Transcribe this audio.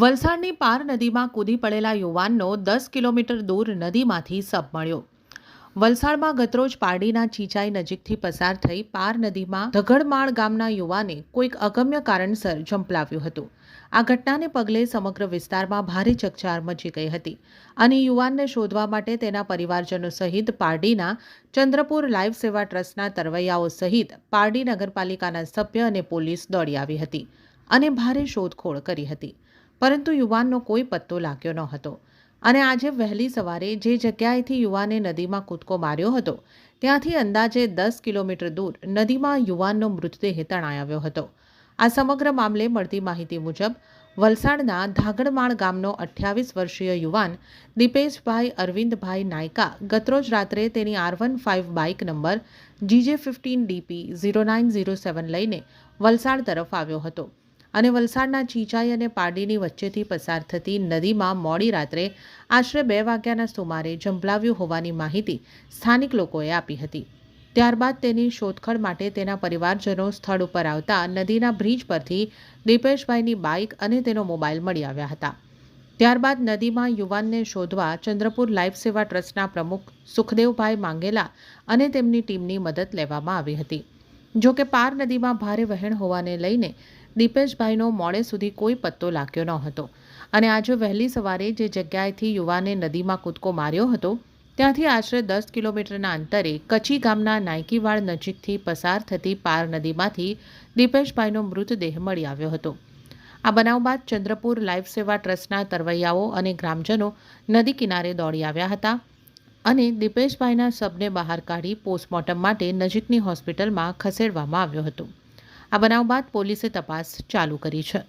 વલસાડની પાર નદીમાં કૂદી પડેલા યુવાનનો દસ કિલોમીટર દૂર નદીમાંથી સબ મળ્યો. વલસાડમાં ગતરોજ પારડીના ચીચાઈ નજીકથી પસાર થઈ પાર નદીમાં ધગડમાળ ગામના યુવાને કોઈક અગમ્ય કારણસર ઝંપલાવ્યું હતું. આ ઘટનાને પગલે સમગ્ર વિસ્તારમાં ભારે ચકચાર મચી ગઈ હતી અને યુવાનને શોધવા માટે તેના પરિવારજનો સહિત પારડીના ચંદ્રપુર લાઈવ સેવા ટ્રસ્ટના તરવૈયાઓ સહિત પારડી નગરપાલિકાના સભ્ય અને પોલીસ દોડી આવી હતી અને ભારે શોધખોળ કરી હતી. પરંતુ યુવાનનો કોઈ પત્તો લાગ્યો ન હતો. અને આજે વહેલી સવારે જે જગ્યાએથી યુવાને નદીમાં કૂદકો માર્યો હતો, ત્યાંથી અંદાજે દસ કિલોમીટર દૂર નદીમાં યુવાનનો મૃતદેહ તણાઈ આવ્યો હતો. આ સમગ્ર મામલે મળતી માહિતી મુજબ, વલસાડના ધાગડમાળ ગામનો અઠ્યાવીસ વર્ષીય યુવાન દીપેશભાઈ અરવિંદભાઈ નાયકા ગતરોજ રાત્રે તેની R one five bike number GJ fifteen DP zero nine zero seven લઈને વલસાડ તરફ આવ્યો હતો. અને વલસાડના ચીચાઈ અને પારડીની વચ્ચેથી પસાર થતી નદીમાં મોડી રાત્રે આશરે બે વાગ્યાના સુમારે ઝંપલાવ્યું હોવાની માહિતી સ્થાનિક લોકોએ આપી હતી. ત્યારબાદ તેની શોધખોળ માટે તેના પરિવારજનો સ્થળ ઉપર આવતા નદીના બ્રિજ પરથી દીપેશભાઈની બાઇક અને તેનો મોબાઈલ મળી આવ્યા હતા. ત્યારબાદ નદીમાં યુવાનને શોધવા ચંદ્રપુર લાઈફ સેવા ટ્રસ્ટના પ્રમુખ સુખદેવભાઈ માંગેલા અને તેમની ટીમની મદદ લેવામાં આવી હતી. જોકે પાર નદીમાં ભારે વહેણ હોવાને લઈને દીપેશભાઈનો મોડે સુધી કોઈ પત્તો લાગ્યો ન હતો. અને આજે વહેલી સવારે જે જગ્યાએથી યુવાને નદીમાં કૂદકો માર્યો હતો, ત્યાંથી આશરે દસ કિલોમીટરના અંતરે કચ્છી ગામના નાયકીવાડ નજીકથી પસાર થતી પાર નદીમાંથી દીપેશભાઈનો મૃતદેહ મળી આવ્યો હતો. આ બનાવ બાદ ચંદ્રપુર લાઈફ સેવા ટ્રસ્ટના તરવૈયાઓ અને ગ્રામજનો નદી કિનારે દોડી આવ્યા હતા અને દીપેશભાઈના શબને બહાર કાઢી પોસ્ટમોર્ટમ માટે નજીકની હોસ્પિટલમાં ખસેડવામાં આવ્યો હતો. આ બનાવ બાદ પોલીસે તપાસ ચાલુ કરી છે.